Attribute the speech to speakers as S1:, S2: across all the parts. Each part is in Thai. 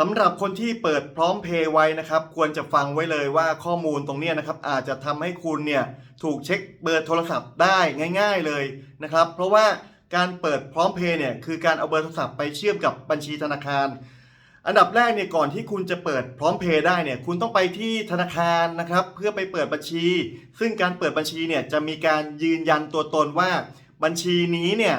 S1: สำหรับคนที่เปิดพร้อมเพย์ไว้นะครับ ควรจะฟังไว้เลยว่าข้อมูลตรงนี้นะครับ อาจจะทำให้คุณเนี่ยถูกเช็คเบอร์โทรศัพท์ได้ง่าย ๆเลยนะครับ เพราะว่าการเปิดพร้อมเพย์เนี่ยคือการเอาเบอร์โทรศัพท์ไปเชื่อมกับบัญชีธนาคาร อันดับแรกเนี่ยก่อนที่คุณจะเปิดพร้อมเพย์ได้เนี่ยคุณต้องไปที่ธนาคารนะครับ เพื่อไปเปิดบัญชี ซึ่งการเปิดบัญชีเนี่ยจะมีการยืนยันตัวตนว่าบัญชีนี้เนี่ย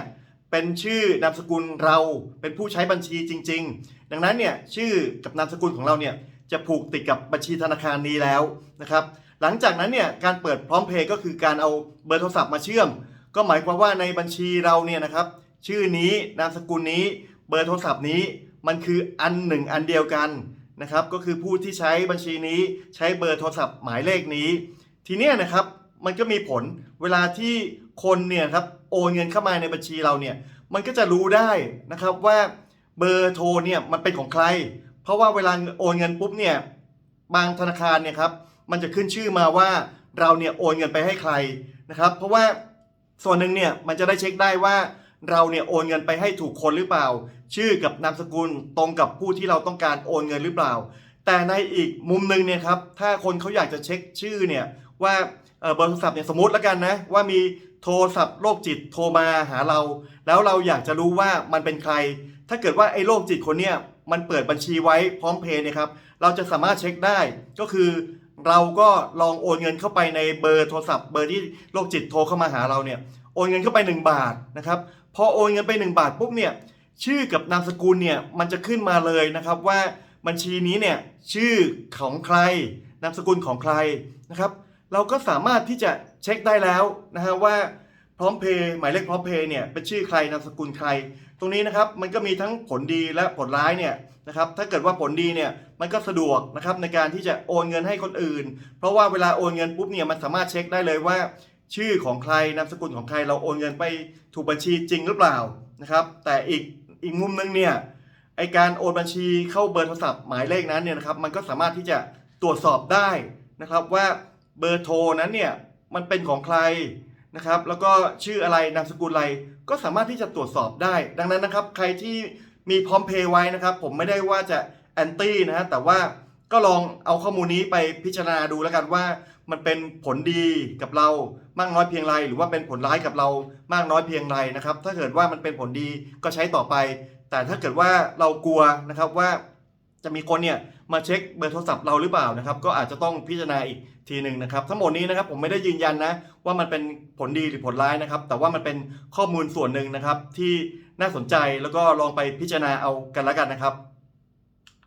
S1: เป็นชื่อนามสกุลเราเป็นผู้ใช้บัญชีจริง ๆ ดังนั้นเนี่ยชื่อกับนามสกุลของเราเนี่ยจะผูกติดกับบัญชีธนาคารนี้แล้วนะครับ หลังจากนั้นเนี่ยการเปิดพร้อมเพย์ก็คือการเอาเบอร์โทรศัพท์มาเชื่อม ก็หมายความว่าในบัญชีเราเนี่ยนะครับ ชื่อนี้นามสกุลนี้ เบอร์โทรศัพท์นี้มันคืออันหนึ่งอันเดียวกันนะครับ ก็คือผู้ที่ใช้บัญชีนี้ใช้เบอร์โทรศัพท์หมายเลขนี้ ทีนี้นะครับมันก็มีผลเวลาที่คนเนี่ยครับ โอนเงินเข้ามาในบัญชีเราเนี่ยมันก็จะรู้ได้นะครับว่าเบอร์โทรเนี่ยมันเป็นของใคร เพราะว่าเวลาโอนเงินปุ๊บเนี่ยบางธนาคารเนี่ยครับมันจะขึ้นชื่อมาว่าเราเนี่ยโอนเงินไปให้ใครนะครับ เพราะว่าส่วนหนึ่งเนี่ยมันจะได้เช็คได้ว่าเราเนี่ยโอนเงินไปให้ถูกคนหรือเปล่า ชื่อกับนามสกุลตรงกับผู้ที่เราต้องการโอนเงินหรือเปล่า แต่ในอีกมุมหนึ่งเนี่ยครับถ้าคนเขาอยากจะเช็คชื่อเนี่ยว่าเบอร์โทรศัพท์เนี่ยสมมติแล้วกันนะว่ามี โทรศัพท์โรคจิตโทรมาหาเรา แล้วเราอยากจะรู้ว่ามันเป็นใคร ถ้าเกิดว่าไอ้โรคจิตคนเนี้ยมันเปิดบัญชีไว้พร้อมเพย์เนี่ยครับเราจะสามารถเช็คได้ก็คือเราก็ลองโอนเงินเข้าไปในเบอร์โทรศัพท์เบอร์ที่โรคจิตโทรเข้ามาหาเราเนี่ยโอนเงินเข้าไป 1 บาทนะครับพอโอนเงินไป 1 บาทปุ๊บเนี่ยชื่อกับนามสกุลเนี่ยมันจะขึ้นมาเลยนะครับว่าบัญชีนี้เนี่ยชื่อของใครนามสกุลของใครนะครับ เราก็สามารถที่จะเช็คได้แล้วนะฮะว่าพร้อมเพย์หมายเลขพร้อมเพย์เนี่ยเป็นชื่อใครนามสกุลใคร ตรงนี้นะครับมันก็มีทั้งผลดีและผลร้ายเนี่ยนะครับถ้าเกิดว่าผลดีเนี่ยมันก็สะดวกนะครับในการที่จะโอนเงินให้คนอื่น เพราะว่าเวลาโอนเงินปุ๊บเนี่ยมันสามารถเช็คได้เลยว่า ชื่อของใครนามสกุลของใครเราโอนเงินไปถูกบัญชีจริงหรือเปล่านะครับแต่อีกอีกมุมนึงเนี่ยไอการโอนบัญชีเข้าเบอร์โทรศัพท์หมายเลขนั้นเนี่ยนะครับมันก็สามารถที่จะตรวจสอบได้นะครับว่า เบอร์โทรนั้นเนี่ยมันเป็นของใครนะครับแล้วก็ชื่ออะไรนามสกุลอะไรก็สามารถที่จะตรวจสอบได้ ดังนั้นนะครับใครที่มีพร้อมเพย์ไว้นะครับ ผมไม่ได้ว่าจะแอนตี้นะฮะแต่ว่าก็ลองเอาข้อมูลนี้ไปพิจารณาดูแล้วกันว่า มันเป็นผลดีกับเรามากน้อยเพียงไร หรือว่าเป็นผลร้ายกับเรามากน้อยเพียงไรนะครับ ถ้าเกิดว่ามันเป็นผลดีก็ใช้ต่อไป แต่ถ้าเกิดว่าเรากลัวนะครับว่า จะมีคนเนี่ยมาเช็คเบอร์โทรศัพท์เราหรือเปล่านะครับ ก็อาจจะต้องพิจารณาอีกทีหนึ่งนะครับ ทั้งหมดนี้นะครับผมไม่ได้ยืนยันนะว่ามันเป็นผลดีหรือผลร้ายนะครับ แต่ว่ามันเป็นข้อมูลส่วนหนึ่งนะครับที่น่าสนใจแล้วก็ลองไปพิจารณาเอากันแล้วกันนะครับ